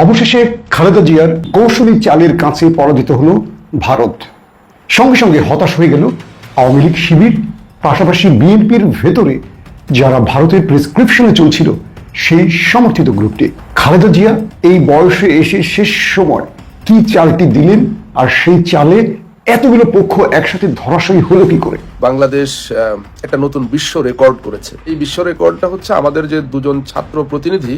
অবশেষে খালেদা জিয়ার কৌশলী চালের কাছে পরাজিত হলো ভারত। সঙ্গে সঙ্গে হতাশ হয়ে গেল আওয়ামী লীগ শিবির, পাশাপাশি বিএনপির ভেতরে যারা ভারতের প্রেসক্রিপশনে চলছিল, সেই সমর্থিত গ্রুপটি। খালেদা জিয়া এই বয়সে এসে শেষ সময় কি চালটি দিলেন আর সেই চালে এতগুলো পক্ষ একসাথে ধরাশয়ী হলো কি করে? বাংলাদেশ একটা নতুন বিশ্ব রেকর্ড করেছে। এই বিশ্ব রেকর্ডটা হচ্ছে আমাদের যে দুজন ছাত্র প্রতিনিধি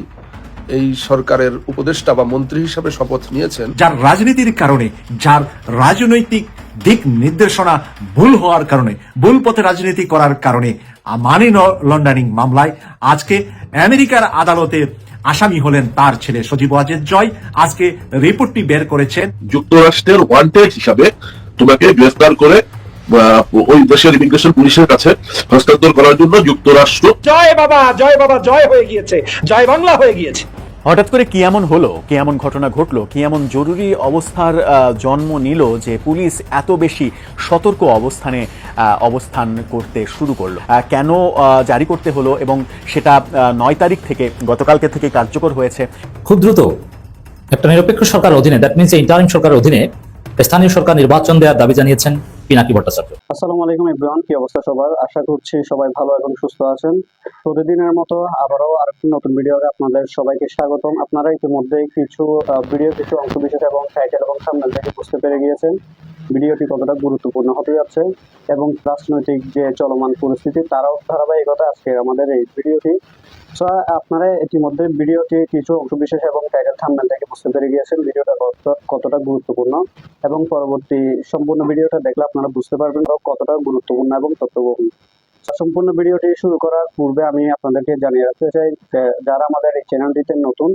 এই সরকারের উপদেষ্টা বা মন্ত্রী হিসাবে শপথ নিয়েছেন। যার রাজনীতির কারণে যার রাজনৈতিক দিক নির্দেশনা ভুল হওয়ার কারণে ভুল পথে রাজনীতি করার কারণে মানি লন্ডারিং মামলায় আজকে আমেরিকার আদালতে আসামি হলেন তার ছেলে সজীব ওয়াজেদ জয়। আজকে রিপোর্টটি বের করেছেন। যুক্তরাষ্ট্রের ওয়ান্টেড হিসাবে তোমাকে গ্রেফতার করে ওই দেশের ইমিগ্রেশন পুলিশের কাছে হস্তান্তর করার জন্য যুক্তরাষ্ট্র জয় বাবা জয় বাবা জয় হয়ে গিয়েছে। জয় বাংলা হয়ে গিয়েছে। হঠাৎ করে কি এমন হলো? কি এমন ঘটনা ঘটলো? কি এমন জরুরি অবস্থার জন্ম নিল যে পুলিশ এত বেশি সতর্ক অবস্থানে আহ, অবস্থান করতে শুরু করল? কেন আহ, জারি করতে হলো এবং সেটা আহ, নয় তারিখ থেকে গতকালকে থেকে কার্যকর হয়েছে? খুব দ্রুত একটা নিরপেক্ষ সরকার অধীনে দ্যাট মিনস ইন্টারিম সরকারের অধীনে স্থানীয় সরকার নির্বাচন দেওয়ার দাবি জানিয়েছেন। পিনাকি ভট্টাচার্য? আসসালামু আলাইকুম ইব্রাহিম কি অবস্থা সবার? আশা করছি সবাই ভালো এবং সুস্থ আছেন। প্রতিদিনের মতো আবারও আরেকটি নতুন ভিডিওতে আপনাদের সবাইকে স্বাগতম। আপনারা ইতিমধ্যে কিছু ভিডিও, কিছু অংশ বিশেষ এবং টাইটেল এবং সামনে থেকে বুঝতে পেরে গিয়েছেন। ভিডিওটি কতটা গুরুত্বপূর্ণ হতে যাচ্ছে এবং রাজনৈতিক যে চলমান পরিস্থিতি, তারাও ধারাবাহিকতা আজকে আমাদের এই ভিডিওটি। So, আপনারা ইতিমধ্যে ভিডিওটি কিছু অংশ বিশেষ এবং টাইটেল থাম্বনেল থেকে বুঝতে পেরে গিয়েছেন। ভিডিওটা কতটা গুরুত্বপূর্ণ এবং পরবর্তী সম্পূর্ণ ভিডিওটা দেখলে আপনারা বুঝতে পারবেন কতটা গুরুত্বপূর্ণ এবং তথ্যবহুল। সম্পূর্ণ ভিডিওটি শুরু করার পূর্বে আমি আপনাদেরকে জানিয়ে রাখতে চাই যারা আমাদের এই চ্যানেলটিতে নতুন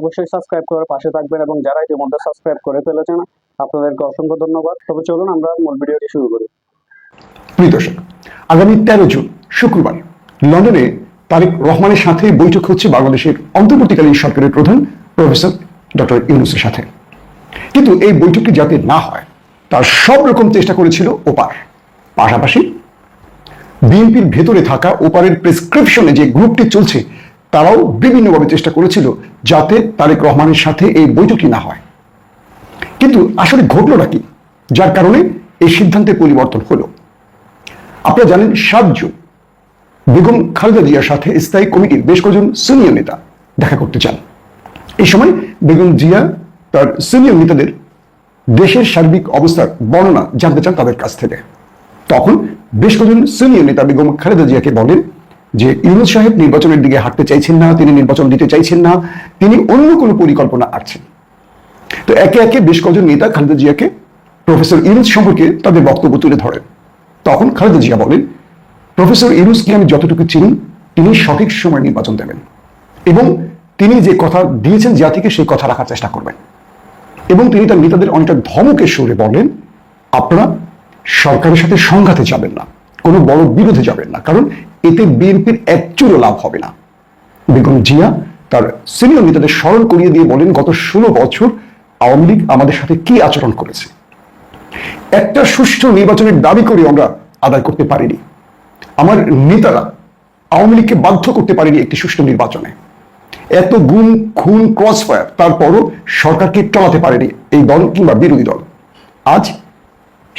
অবশ্যই সাবস্ক্রাইব করার পাশে থাকবেন এবং যারা ইতিমধ্যে সাবস্ক্রাইব করে ফেলেছেন আপনাদেরকে অসংখ্য ধন্যবাদ। তবে চলুন আমরা মূল ভিডিওটি শুরু করি। প্রিয় দর্শক আগামী তেরো জুন শুক্রবার লন্ডনে তারেক রহমানের সাথে বৈঠক হচ্ছে বাংলাদেশের অন্তর্বর্তীকালীন সরকারের প্রধান প্রফেসর ডক্টর ইউনুসের সাথে। কিন্তু এই বৈঠকটি যাতে না হয়, তার সব রকম চেষ্টা করেছিল ওপার। পাশাপাশি বিএনপির ভেতরে থাকা ওপারের প্রেসক্রিপশনে যে গ্রুপটি চলছে, তারাও বিভিন্নভাবে চেষ্টা করেছিল যাতে তারেক রহমানের সাথে এই বৈঠকটি না হয়। কিন্তু আসলে ঘটলটা কি? যার কারণে এই সিদ্ধান্তের পরিবর্তন হলো। আপনারা জানেন, সাত জুন বেগম খালেদা জিয়ার সাথে স্থায়ী কমিটির বেশ কয়েকজন সিনিয়র নেতা দেখা করতে চান। এই সময় বেগম জিয়া তার সিনিয়র নেতাদের দেশের সার্বিক অবস্থার বর্ণনা জানতে চান তাদের কাছ থেকে। তখন বেশ কয়েকজন সিনিয়র নেতা বেগম খালেদা জিয়াকে বলেন যে, ইউনুস সাহেব নির্বাচনের দিকে হাঁটতে চাইছেন না, তিনি নির্বাচন দিতে চাইছেন না, তিনি অন্য কোনো পরিকল্পনা আছেন তো একে একে বেশ কয়েকজন নেতা খালেদা জিয়াকে প্রফেসর ইউনুস সম্পর্কে তাদের বক্তব্য তুলে ধরেন। তখন খালেদা জিয়া বলেন প্রফেসর ইউনুসকে আমি যতটুকু চিনি, তিনি সঠিক সময় নির্বাচন দেবেন। এবং তিনি যে কথা দিয়েছেন জাতিকে সেই কথা রাখার চেষ্টা করবেন। এবং তিনি তার নেতাদের অনেকটা ধমকের সুরে বলেন আপনারা সরকারের সাথে সংঘাতে যাবেন না, কোনো বড় বিরোধে যাবেন না, কারণ এতে বিএনপির একচুরও লাভ হবে না। বেগম জিয়া তার সিনিয়র নেতাদের স্মরণ করিয়ে দিয়ে বলেন, গত ষোলো বছর আওয়ামী লীগ আমাদের সাথে কি আচরণ করেছে? একটা সুষ্ঠু নির্বাচনের দাবি করে আমরা আদায় করতে পারিনি। আমার নেতারা আওয়ামী লীগকে বাধ্য করতে পারেনি একটি সুষ্ঠু নির্বাচনে। এত গুণ খুন ক্রস ফায়ার তারপরও সরকারকে টলাতে পারেনি এই দল কিংবা বিরোধী দল। আজ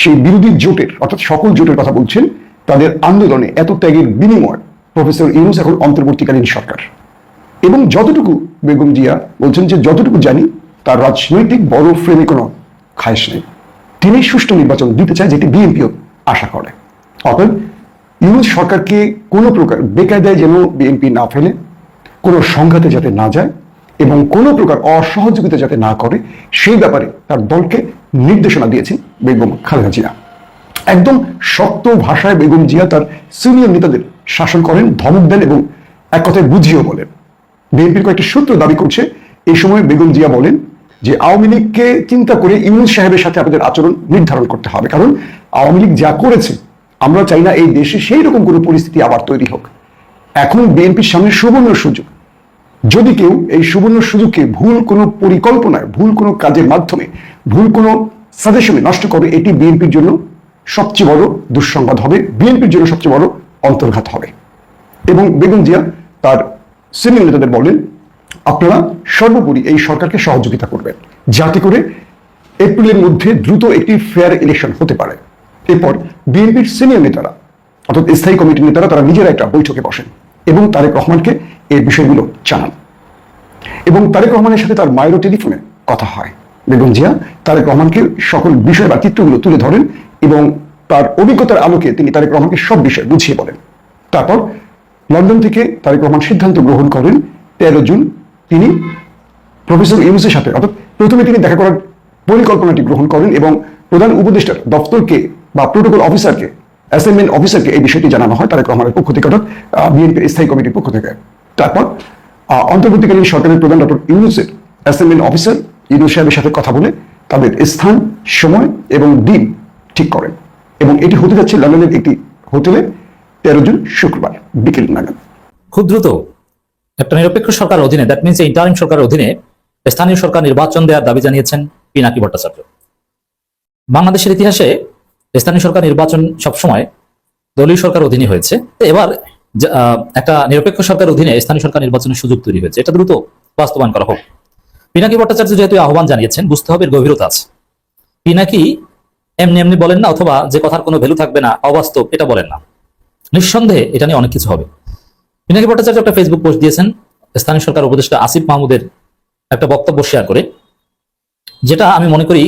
সেই বিরোধী জোটের, অর্থাৎ সকল জোটের কথা বলছেন, তাদের আন্দোলনে এত ত্যাগের বিনিময় প্রফেসর ইউনুস এখন অন্তর্বর্তীকালীন সরকার। এবং যতটুকু বেগম জিয়া বলছেন যে যতটুকু জানি, তার রাজনৈতিক বড় ফ্রেমে কোনো খায়স নেই। তিনি সুষ্ঠু নির্বাচন দিতে চায় যেটি বিএনপিও আশা করে। অতএব ইউনুস সরকারকে কোনো প্রকার বেকায়দায় যেন বিএনপি না ফেলে, কোনো সংঘাতে যাতে না যায় এবং কোনো প্রকার অসহযোগিতা যাতে না করে, সেই ব্যাপারে তার দলকে নির্দেশনা দিয়েছেন বেগম খালেদা জিয়া। একদম শক্ত ভাষায় বেগম জিয়া তার সিনিয়র নেতাদের শাসন করেন, ধমক দেন এবং এক কথায় বুঝিয়েও বলেন। বিএনপির কয়েকটি সূত্র দাবি করছে এই সময় বেগম জিয়া বলেন যে আওয়ামী লীগকে চিন্তা করে ইউনুস সাহেবের সাথে আপনাদের আচরণ নির্ধারণ করতে হবে। কারণ আওয়ামী লীগ যা করেছে আমরা চাই না এই দেশে সেই রকম কোনো পরিস্থিতি আবার তৈরি হোক। এখন বিএনপির সামনে সুবর্ণ সুযোগ। যদি কেউ এই সুবর্ণ সুযোগকে ভুল কোনো পরিকল্পনায়, ভুল কোনো কাজের মাধ্যমে, ভুল কোনো সাজেশনে নষ্ট করে, এটি বিএনপির জন্য সবচেয়ে বড় দুঃসংবাদ হবে, বিএনপির জন্য সবচেয়ে বড় অন্তর্ঘাত হবে। এবং বেগম জিয়া তার সিনিয়র নেতাদের বলেন, আপনারা সর্বোপরি এই সরকারকে সহযোগিতা করবেন। যাতে করে এপ্রিলের মধ্যে দ্রুত একটি ফেয়ার ইলেকশন হতে পারে। এরপর বিএনপির সিনিয়র নেতারা, অর্থাৎ স্থায়ী কমিটির নেতারা, তারা নিজেরা একটা বৈঠকে বসেন এবং তারেক রহমানকে এই বিষয়গুলো জানান। এবং তারেক রহমানের সাথে তার মায়েরও টেলিফোনে কথা হয়। বেগম জিয়া, তারেক রহমানকে সকল বিষয় বা চিত্রগুলো তুলে ধরেন এবং তার অভিজ্ঞতার আলোকে তিনি তারেক রহমানকে সব বিষয় বুঝিয়ে বলেন। তারপর লন্ডন থেকে তারেক রহমান সিদ্ধান্ত গ্রহণ করেন, তেরো জুন তিনি প্রফেসর ইউনুসের সাথে, অর্থাৎ প্রথমে তিনি দেখা করার পরিকল্পনাটি গ্রহণ করেন এবং প্রধান উপদেষ্টার দপ্তরকে বা প্রোটোকল অফিসারকে অ্যাসাইনমেন্ট অফিসারকে এই বিষয়টি জানানো হয়, তারেক রহমানের পক্ষ থেকে অর্থাৎ বিএনপির স্থায়ী কমিটির পক্ষ থেকে। তারপর অন্তর্বর্তীকালীন সরকারের প্রধান ডক্টর ইউনুসের অ্যাসাইনমেন্ট অফিসার ইউনুস সাহেবের সাথে কথা বলে তাদের স্থান, সময় এবং দিন ঠিক করেন। এবং এটি হতে যাচ্ছে লন্ডনের একটি হোটেলে তেরো জুন শুক্রবার, বিকেল নাগাদ। খুব দ্রুত, একটা নিরপেক্ষ সরকার অধীনে দ্যাট মিনস ইন্টারিম সরকারের অধীনে, স্থানীয় সরকার নির্বাচন দেওয়ার দাবি জানিয়েছেন পিনাকি ভট্টাচার্য। বাংলাদেশের ইতিহাসে স্থানীয় সরকার নির্বাচন সবসময় দলীয় সরকার অধীনে হয়েছে। এবার একটা নিরপেক্ষ সরকার অধীনে স্থানীয় সরকার নির্বাচনের সুযোগ তৈরি হয়েছে। এটা দ্রুত বাস্তবায়ন করা হোক। পিনাকি ভট্টাচার্য যেহেতু আহ্বান জানিয়েছেন, বুঝতে হবে গভীরতা আছে। পিনাকি এমনি এমনি বলেন না, অথবা যে কথার কোনো ভ্যালু থাকবে না, অবাস্তব, এটা বলেন না। নিঃসন্দেহে এটা নিয়ে অনেক কিছু হবে। পিনাকি ভট্টাচার্য একটা ফেসবুক পোস্ট দিয়েছেন, স্থানীয় সরকার উপদেষ্টা আসিফ মাহমুদের একটা বক্তব্য শেয়ার করে, যেটা আমি মনে করি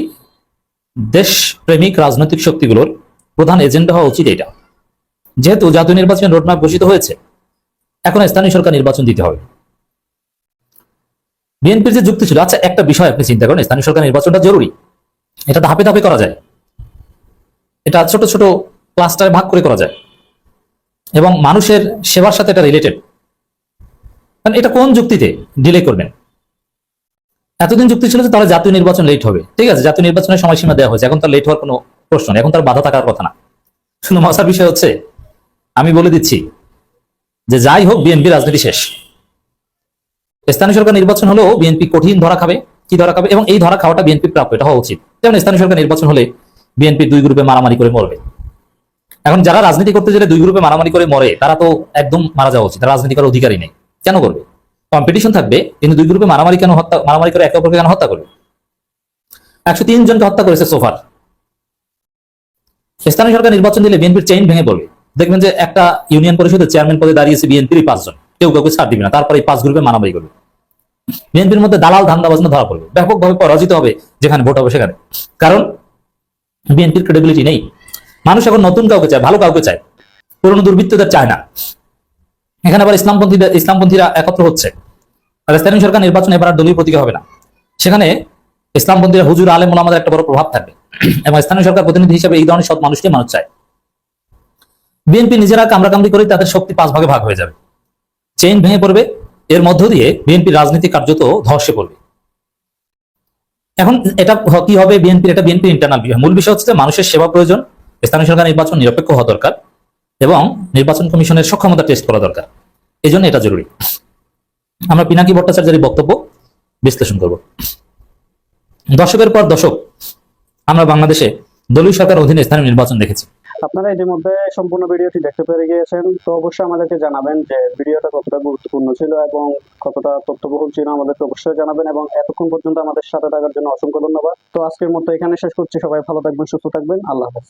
দেশ প্রেমিক রাজনৈতিক শক্তিগুলোর প্রধান এজেন্ডা হওয়া উচিত এটা যেহেতু জাতীয় নির্বাচনের রোডম্যাপ ঘোষিত হয়েছে এখন স্থানীয় সরকার নির্বাচন দিতে হবে। বিএনপির যে যুক্তি ছিল আচ্ছা একটা বিষয় আপনি চিন্তা করেন, স্থানীয় সরকার নির্বাচনটা জরুরি। এটা ধাপে ধাপে করা যায়। এটা ছোট ছোট ক্লাস্টারে ভাগ করে করা যায়। এবং মানুষের সেবার সাথে এটা রিলেটেড এটা কোন যুক্তিতে ডিলে করবেন? এতদিন যুক্তি ছিল যে তাহলে জাতীয় নির্বাচন লেট হবে। ঠিক আছে, জাতীয় নির্বাচনের সময়সীমা দেওয়া হয়েছে। এখন তার লেট হওয়ার কোনো প্রশ্ন এখন তার বাধা থাকার কথা না। শুধু মজার বিষয় হচ্ছে, আমি বলে দিচ্ছি যে যাই হোক, বিএনপি রাজনীতি শেষ। স্থানীয় সরকার নির্বাচন হলেও বিএনপি কঠিন ধরা খাবে। কি ধরা খাবে? এবং এই ধরা খাওয়াটা বিএনপি প্রাপ্য, এটা হওয়া উচিত। যেমন স্থানীয় সরকার নির্বাচন হলে বিএনপি দুই গ্রুপে মারামারি করে মরবে। এখন যারা রাজনীতি করতে গেলে দুই গ্রুপে মারামারি করে মরে, তারা তো একদম মারা যাওয়া উচিত। রাজনীতি করার অধিকারই নেই। কেন করবে? কম্পিটিশন থাকবে, কিন্তু দুই গ্রুপে মারামারি কেন হত্যা, মারামারি করে একে অপরকে কেন হত্যা করবে? একশো তিন জনকে হত্যা করেছে সোফার স্থানীয় সরকার নির্বাচন দিলে বিএনপির চেইন ভেঙে পড়বে। দেখবেন যে একটা ইউনিয়ন পরিষদের চেয়ারম্যান পদে দাঁড়িয়েছে বিএনপির পাঁচজন। কেউ কাউকে ছাড় দিবে না, তারপরে এই পাঁচ গ্রুপে মারামারি করবে। বিএনপির মধ্যে দালাল ধান্দা বাজনা ধরা পড়বে। ব্যাপকভাবে পরাজিত হবে যেখানে ভোট হবে সেখানে। কারণ বিএনপির ক্রেডিবিলিটি নেই। মানুষ এখন নতুন কাউকে চায়, ভালো কাউকে চায়। পুরনো দুর্বৃত্তদের চায় না। এখানে আবার ইসলামপন্থীদের ইসলামপন্থীরা একত্র হচ্ছে। আর স্থানীয় সরকার নির্বাচন এবার দলীয় প্রতীকে হবে না। সেখানে ইসলামপন্থীরা হুজুর আলেম ওলামাদের একটা বড় প্রভাব থাকবে। এবং স্থানীয় সরকার প্রতিনিধি হিসেবে এই ধরনের সব মানুষকে মানুষ চায়। বিএনপি নিজেরা কামড়াকামড়ি করে তাদের শক্তি পাঁচ ভাগে ভাগ হয়ে যাবে। চেইন ভেঙে পড়বে, এর মধ্য দিয়ে বিএনপি রাজনীতি কার্যত ধসে পড়বে। এখন এটা কি হবে বিএনপির? এটা বিএনপির ইন্টারনাল বিষয়। মূল বিষয় হচ্ছে মানুষের সেবা প্রয়োজন, স্থানীয় সরকার নির্বাচন নিরপেক্ষ হওয়া দরকার এবং নির্বাচন কমিশনের সক্ষমতা টেস্ট করা দরকার। এই এটা জরুরি। আমরা পিনাকি ভট্টাচার্যের বক্তব্য বিশ্লেষণ করব। দশকের পর দশক আমরা বাংলাদেশে দলীয় সরকার অধীনে স্থানীয় নির্বাচন দেখেছি। আপনারা ইতিমধ্যে সম্পূর্ণ ভিডিওটি দেখতে পেরে গিয়েছেন। তো অবশ্যই আমাদেরকে জানাবেন যে ভিডিওটা কতটা গুরুত্বপূর্ণ ছিল এবং কতটা তথ্যবহুল ছিল আমাদেরকে অবশ্যই জানাবেন এবং এতক্ষণ পর্যন্ত আমাদের সাথে থাকার জন্য অসংখ্য ধন্যবাদ। তো আজকের মতো এখানে শেষ করছি। সবাই ভালো থাকবেন, সুস্থ থাকবেন। আল্লাহ হাফেজ।